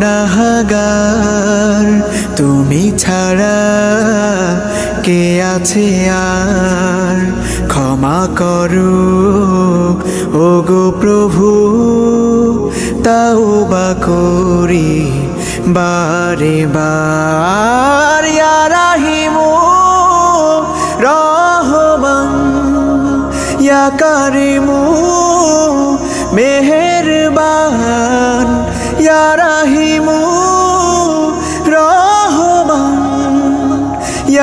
গোনাহাগার। তুমি ছাড়া কে আছে আর? ক্ষমা করো ও গো প্রভু তাও বা করি বারে বার। রাহিমু রহমান মেহেরবান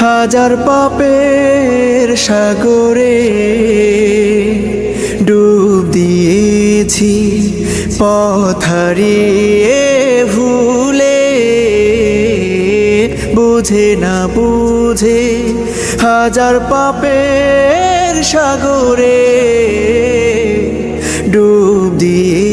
হাজার পাপের সাগরে ডুব দিয়েছি পথারিয়ে ভুলে। বুঝে না বুঝে হাজার পাপের সাগরে ডুব দিয়ে